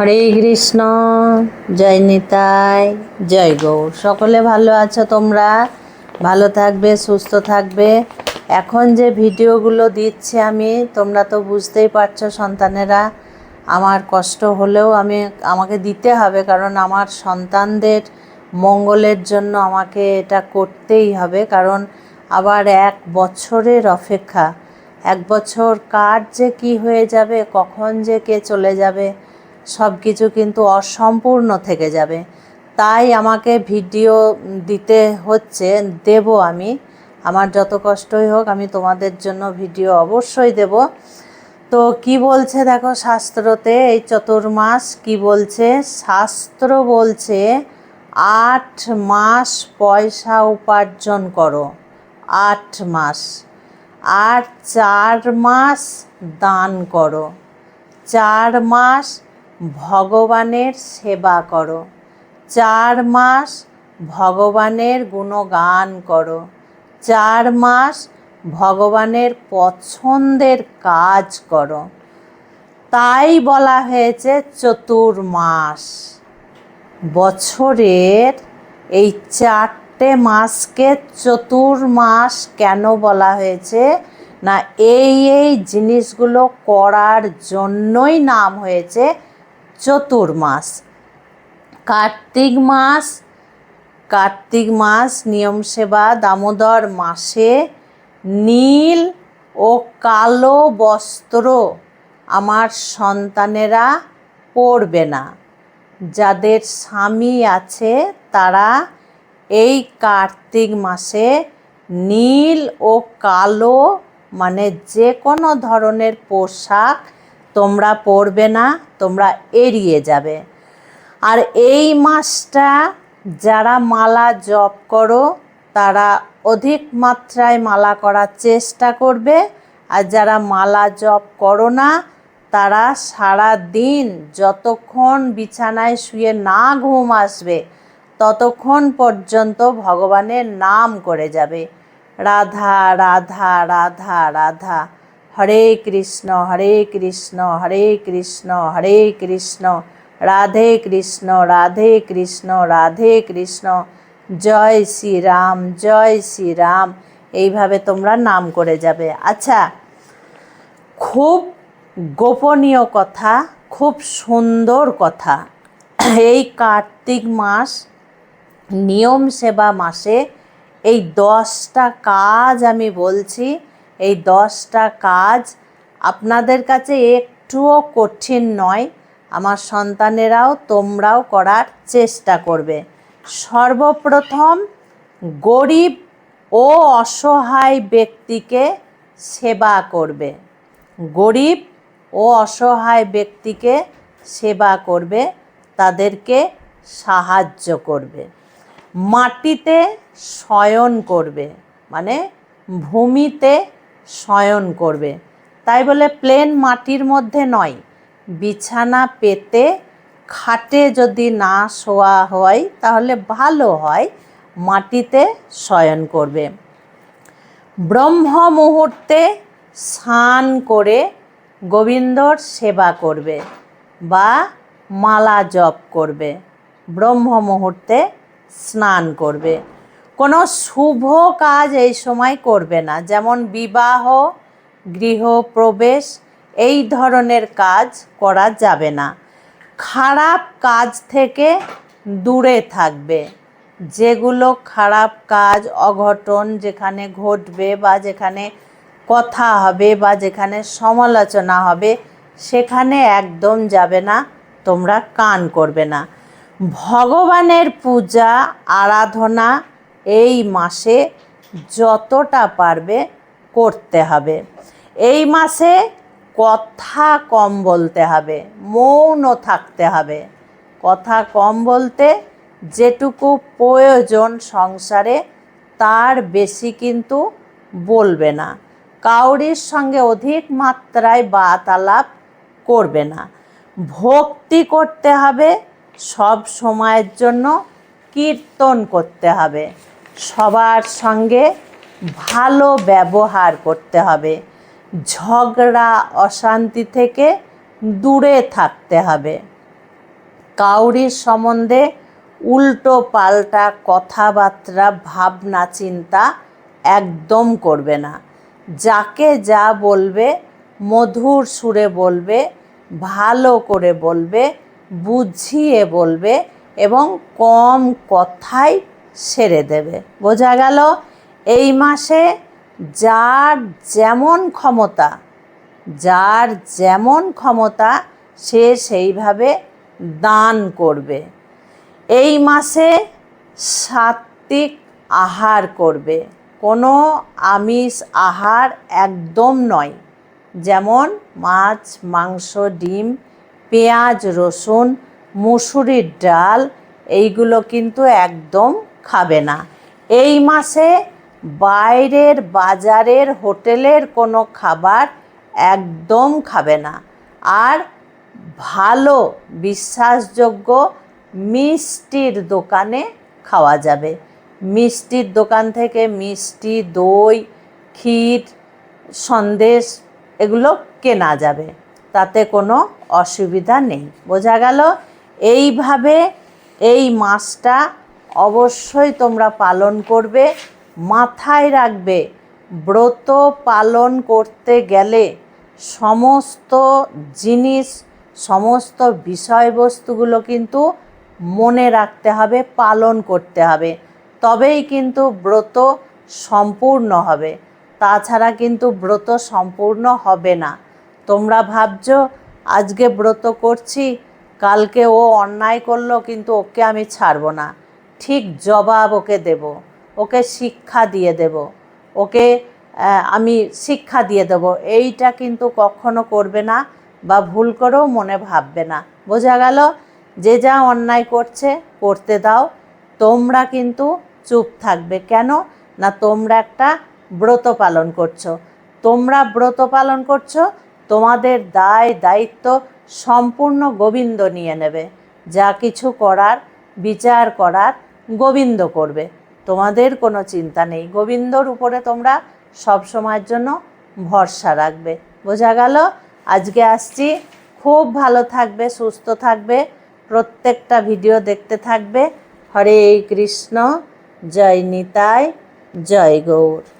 হরে কৃষ্ণ। জয় নিতাই। জয় গৌর। সকলে ভালো আছো তোমরা? ভালো থাকবে, সুস্থ থাকবে। এখন যে ভিডিওগুলো দিচ্ছি আমি, তোমরা তো বুঝতেই পারছ সন্তানেরা, আমার কষ্ট হলেও আমি, আমাকে দিতে হবে, কারণ আমার সন্তানদের মঙ্গলের জন্য আমাকে এটা করতেই হবে, কারণ আবার এক বছরের অপেক্ষা। এক বছর কার যে কি হয়ে যাবে, কখন যে কে চলে যাবে সব কিছু কিন্তু অসম্পূর্ণ থেকে যাবে। তাই আমাকে ভিডিও দিতে হচ্ছে, দেব আমি। আমার যত কষ্টই হোক, আমি তোমাদের জন্য ভিডিও অবশ্যই দেব। তো কি বলছে দেখো শাস্ত্রতে, এই চতুর্মাস কি বলছে? শাস্ত্র বলছে, আট মাস পয়সা উপার্জন করো। আট মাস। আর চার মাস দান করো। চার মাস ভগবানের সেবা করো। চার মাস ভগবানের গুণগান করো। চার মাস ভগবানের পছন্দের কাজ করো। তাই বলা হয়েছে চতুর্মাস বছরের এই চারটে মাসকে চতুর্মাস কেন বলা হয়েছে? না, এই এই জিনিসগুলো করার জন্যই নাম হয়েছে চতুর্মাস কার্তিক মাস কার্তিক মাস, নিয়ম সেবা, দামোদর মাসে নীল ও কালো বস্ত্র আমার সন্তানেরা পরবে না। যাদের স্বামী আছে তারা এই কার্তিক মাসে নীল ও কালো মানে যে কোনো ধরনের পোশাক তোমরা পরবে না, তোমরা এড়িয়ে যাবে। আর এই মাসটা যারা মালা জপ করো, তারা অধিক মাত্রায় মালা করার চেষ্টা করবে। আর যারা মালা জপ করো না, তারা সারা দিন যতক্ষণ বিছানায় শুয়ে না ঘুম আসবে, ততক্ষণ পর্যন্ত ভগবানের নাম করে যাবে। রাধা রাধা রাধা রাধা। হরে কৃষ্ণ হরে কৃষ্ণ হরে কৃষ্ণ হরে কৃষ্ণ, রাধে কৃষ্ণ রাধে কৃষ্ণ রাধে কৃষ্ণ, জয় শ্রীরাম জয় শ্রীরাম। এইভাবে তোমরা নাম করে যাবে। আচ্ছা খুব গোপনীয় কথা, খুব সুন্দর কথা। এই কার্তিক মাস, নিয়ম সেবা মাসে এই দশটা কাজ আমি বলছি এই দশটা কাজ আপনাদের কাছে একটুও কঠিন নয়, আমার সন্তানেরাও তোমরাও করার চেষ্টা করবে। সর্বপ্রথম গরিব ও অসহায় ব্যক্তিকে সেবা করবে। গরিব ও অসহায় ব্যক্তিকে সেবা করবে, তাদেরকে সাহায্য করবে। মাটিতে শয়ন করবে মানে ভূমিতে শয়ন করবে। তাই বলে প্লেন মাটির মধ্যে নয়, বিছানা পেতে খাটে যদি না শোয়া হয় তাহলে ভালো হয়, মাটিতে শয়ন করবে। ব্রহ্ম মুহূর্তে স্নান করে গোবিন্দর সেবা করবে বা মালা জপ করবে, ব্রহ্ম মুহূর্তে স্নান করবে। কোনো শুভ কাজ এই সময় করবে না। যেমন বিবাহ গৃহপ্রবেশ এই ধরনের কাজ করা যাবে না। খারাপ কাজ থেকে দূরে থাকবে। যেগুলো খারাপ কাজ, অঘটন যেখানে ঘটবে বা যেখানে কথা হবে বা যেখানে সমালোচনা হবে, সেখানে একদম যাবে না, তোমরা কান করবে না। ভগবানের পূজা, আরাধনা এই মাসে যতটা পারবে করতে হবে। এই মাসে কথা কম বলতে হবে মৌন থাকতে হবে। কথা কম বলতে যেটুকু প্রয়োজন সংসারে, তার বেশি কিন্তু বলবে না। কাউরির সঙ্গে অধিক মাত্রায় বাত আলাপ করবে না। ভক্তি করতে হবে, সব সময়ের জন্য কীর্তন করতে হবে। সবার সঙ্গে ভালো ব্যবহার করতে হবে। ঝগড়া, অশান্তি থেকে দূরে থাকতে হবে। কাউরির সম্বন্ধে উল্টো পাল্টা কথাবার্তা, ভাবনা, চিন্তা একদম করবে না। যাকে যা বলবে, মধুর সুরে বলবে, ভালো করে বলবে, বুঝিয়ে বলবে এবং কম কথায় সেরে দেবে। বোঝা গেল, এই মাসে যার যেমন ক্ষমতা, যার যেমন ক্ষমতা, সে সেইভাবে দান করবে। এই মাসে সাত্বিক আহার করবে। কোনো আমিষ আহার একদম নয়, যেমন মাছ, মাংস, ডিম, পেঁয়াজ, রসুন, মুসুরির ডাল, এইগুলো কিন্তু একদম খাবে না। এই মাসে বাইরের বাজারের হোটেলের কোনো খাবার একদম খাবে না। আর ভালো বিশ্বাসযোগ্য মিষ্টির দোকানে খাওয়া যাবে। মিষ্টির দোকান থেকে মিষ্টি, দই, ক্ষীর, সন্দেশ এগুলো কেনা যাবে। তাতে কোনো অসুবিধা নেই। বোঝা গেল? এইভাবে এই মাসটা অবশ্যই তোমরা পালন করবে, মাথায় রাখবে, ব্রত পালন করতে গেলে সমস্ত জিনিস, সমস্ত বিষয়বস্তুগুলো কিন্তু মনে রাখতে হবে, পালন করতে হবে। তবেই কিন্তু ব্রত সম্পূর্ণ হবে। তাছাড়া কিন্তু ব্রত সম্পূর্ণ হবে না। তোমরা ভাবছ, আজকে ব্রত করছি, কালকে ও অন্যায় করল, কিন্তু ওকে আমি ছাড়বো না। ঠিক জবাব ওকে দেব। ওকে শিক্ষা দিয়ে দেব। ওকে আমি শিক্ষা দিয়ে দেব। এইটা কিন্তু কখনো করবে না বা ভুল করেও মনে ভাববে না। বোঝা গেল? যে যা অন্যায় করছে, করতে দাও। তোমরা কিন্তু চুপ থাকবে। কেন? না তোমরা একটা ব্রত পালন করছ। তোমরা ব্রত পালন করছ, তোমাদের দায়, দায়িত্ব সম্পূর্ণ গোবিন্দ নিয়ে নেবে। যা কিছু করার, বিচার করার গোবিন্দ করবে। তোমাদের কোনো চিন্তা নেই। গোবিন্দর উপরে তোমরা সব সময়ের জন্য ভরসা রাখবে। বোঝা গেল? আজকে আসছি। খুব ভালো থাকবে, সুস্থ থাকবে। প্রত্যেকটা ভিডিও দেখতে থাকবে। হরে কৃষ্ণ। জয় নিতাই। জয় গৌর।